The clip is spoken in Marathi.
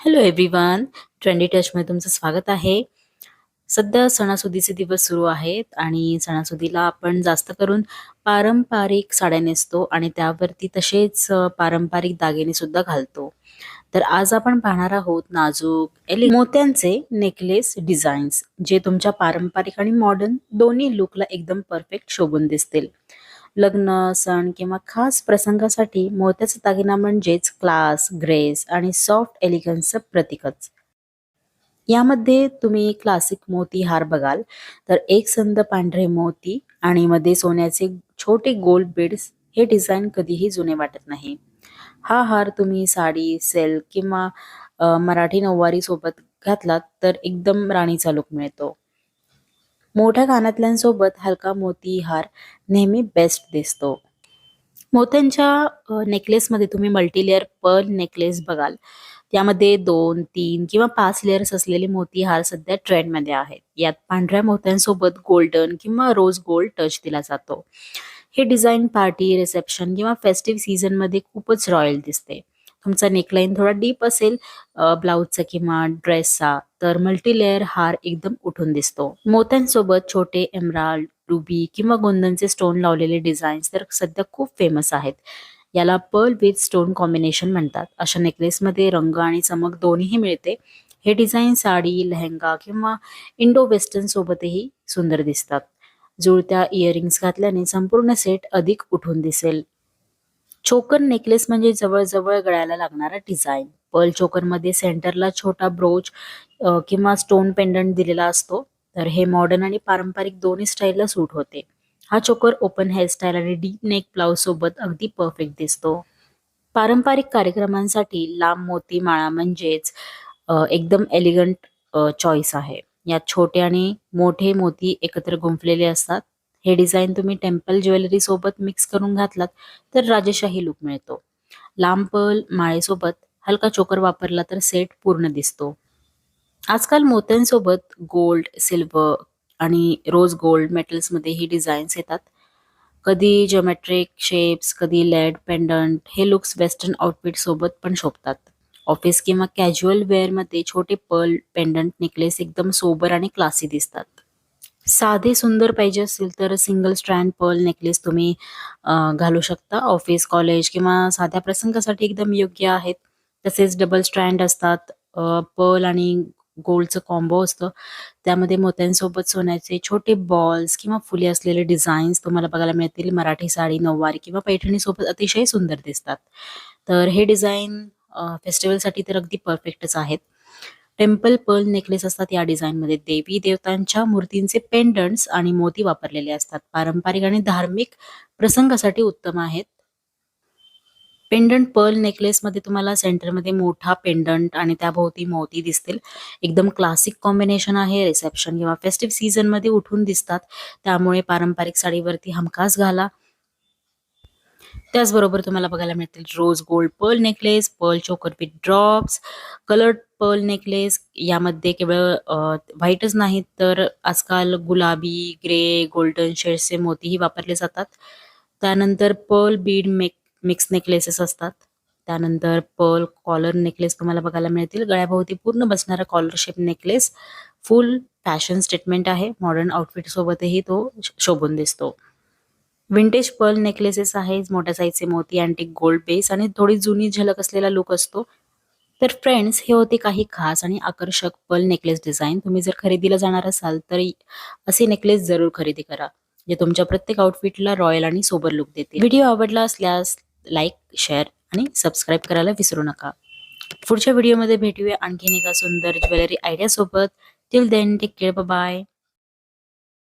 हॅलो एव्हरीवन ट्रेंडी टचमध्ये तुमचं स्वागत आहे. सध्या सणासुदीचे दिवस सुरू आहेत आणि सणासुदीला आपण जास्त करून पारंपरिक साड्या नेसतो आणि त्यावरती तसेच पारंपरिक दागिने सुद्धा घालतो. तर आज आपण पाहणार आहोत नाजूक एलि मोत्यांचे नेकलेस डिझाईन्स जे तुमच्या पारंपरिक आणि मॉडर्न दोन्ही लुकला एकदम परफेक्ट शोभून दिसतील. लग्न सण किंवा खास प्रसंगासाठी मोत्याचा दागिना म्हणजेच क्लास ग्रेस आणि सॉफ्ट एलिगन्सचं प्रतीकच. यामध्ये तुम्ही क्लासिक मोती हार बघाल. तर एक संद पांढरे मोती आणि मध्ये सोन्याचे छोटे गोल्ड बीड्स हे डिझाईन कधीही जुने वाटत नाही. हा हार तुम्ही साडी सेल किंवा मराठी नऊवारी सोबत घातलात तर एकदम राणीचा लुक मिळतो. मोठ्या कानातल्यांसोबत हलका मोती हार नेहमी बेस्ट दिसतो. मोत्यांच्या नेकलेसमध्ये तुम्ही मल्टी लेअर पर्ल नेकलेस बघाल. त्यामध्ये दोन तीन किंवा पाच लेअर्स असलेले मोती हार सध्या ट्रेंडमध्ये आहेत. यात पांढऱ्या मोत्यांसोबत गोल्डन किंवा रोज गोल्ड टच दिला जातो. हे डिझाईन पार्टी रिसेप्शन किंवा फेस्टिव्ह सीझनमध्ये खूपच रॉयल दिसते. तुमचा नेकलाईन थोडा डीप असेल ब्लाऊजचा किंवा ड्रेसचा तर मल्टी लेअर हार एकदम उठून दिसतो. मोत्यांसोबत छोटे एमराल्ड रुबी किंवा गोंदनचे स्टोन लावलेले डिझाईन्स तर सध्या खूप फेमस आहेत. याला पर्ल विथ स्टोन कॉम्बिनेशन म्हणतात. अशा नेकलेसमध्ये रंग आणि चमक दोन्हीही मिळते. हे डिझाईन साडी लेहंगा किंवा इंडो वेस्टर्न सोबतही सुंदर दिसतात. जुळत्या इयरिंग्स घातल्याने संपूर्ण सेट अधिक उठून दिसेल. चोकर नेकलेस म्हणजे जवळजवळ गळ्याला लागणारा डिझाईन पर्ल चोकरमध्ये सेंटरला छोटा ब्रोच किंवा स्टोन पेंडंट दिलेला असतो. तर हे मॉडर्न आणि पारंपरिक दोन्ही स्टाईलला सूट होते. हा चोकर ओपन हेअरस्टाईल आणि डीप नेक ब्लाउज सोबत अगदी परफेक्ट दिसतो. पारंपरिक कार्यक्रमांसाठी लांब मोती माळा म्हणजेच एकदम एलिगंट चॉईस आहे. यात छोटे आणि मोठे मोती एकत्र गुंफलेले असतात. हे डिझाईन तुम्ही टेम्पल ज्वेलरी सोबत मिक्स करून घातलात तर राजेशाही लुक मिळतो. लांब पल माळेसोबत हलका चोकर वापरला तर सेट पूर्ण दिसतो. आजकाल मोत्यांसोबत गोल्ड सिल्वर आणि रोज गोल्ड मेटल्समध्ये ही डिझाईन्स येतात. कधी जोमॅट्रिक शेप्स कधी लेड पेंडंट हे लुक्स वेस्टर्न आउटफिट सोबत पण शोभतात. ऑफिस किंवा कॅज्युअल वेअरमध्ये छोटे पर्ल पेंडंट नेकलेस एकदम सोबर आणि क्लासी दिसतात. साधे सुंदर पाहिजे असेल तर सिंगल स्ट्रँड पर्ल नेकलेस तुम्ही घालू शकता. ऑफिस कॉलेज किंवा साध्या प्रसंगासाठी एकदम योग्य आहेत. तसेच डबल स्ट्रँड असतात. पर्ल आणि गोल्डचं कॉम्बो असतं. त्यामध्ये मोत्यांसोबत सोन्याचे छोटे बॉल्स किंवा फुले असलेले डिझाईन्स तुम्हाला बघायला मिळतील. मराठी साडी नऊवारी किंवा पैठणीसोबत अतिशय सुंदर दिसतात. तर हे डिझाईन फेस्टिवलसाठी तर अगदी परफेक्टच आहेत. टेम्पल पर्ल नेकलेस असतात या डिझाईनमध्ये. देवी देवतांच्या मूर्तींचे पेंडंट्स आणि मोती वापरलेले असतात. पारंपरिक आणि धार्मिक प्रसंगासाठी उत्तम आहेत. पेंडंट पर्ल नेकलेसमध्ये तुम्हाला सेंटरमध्ये मोठा पेंडंट आणि त्याभोवती मोती दिसतील. एकदम क्लासिक कॉम्बिनेशन आहे. रिसेप्शन किंवा फेस्टिव्ह सीझनमध्ये उठून दिसतात. त्यामुळे पारंपरिक साडीवरती हमखास घाला. त्याचबरोबर तुम्हाला बघायला मिळतील rose gold pearl necklace pearl choker with drops coloured pearl necklace यामध्ये केवळ व्हाईटच नाहीत तर आजकाल गुलाबी ग्रे गोल्डन शेड्सचे मोतीही वापरले जातात. त्यानंतर pearl bead make mix necklaces असतात. त्यानंतर पर्ल कॉलर नेकलेस तुम्हाला बघायला मिळतील. गळ्याभोवती पूर्ण बसणारा collar shape necklace. Full fashion statement आहे. मॉडर्न आउटफिट सोबतही तो शोभून दिसतो. विंटेज पर्ल नेकलेसेस आहे मोठ्या साईजचे मोती अँटिक गोल्ड बेस आणि थोडी जुनी झलक असलेला लुक असतो. तर फ्रेंड्स हे होते काही खास आणि आकर्षक पल नेकलेस डिझाईन तुम्ही जर खरेदीला जाणार असाल तर असे नेकलेस जरूर खरेदी करा जे तुमच्या प्रत्येक आउटफिटला रॉयल आणि सोबर लुक देते व्हिडिओ आवडला असल्यास लाईक शेअर आणि सबस्क्राईब करायला विसरू नका. पुढच्या व्हिडिओमध्ये भेटूया. आणखीन एका सुंदर ज्वेलरी आयडिया सोबत. Till then take care bye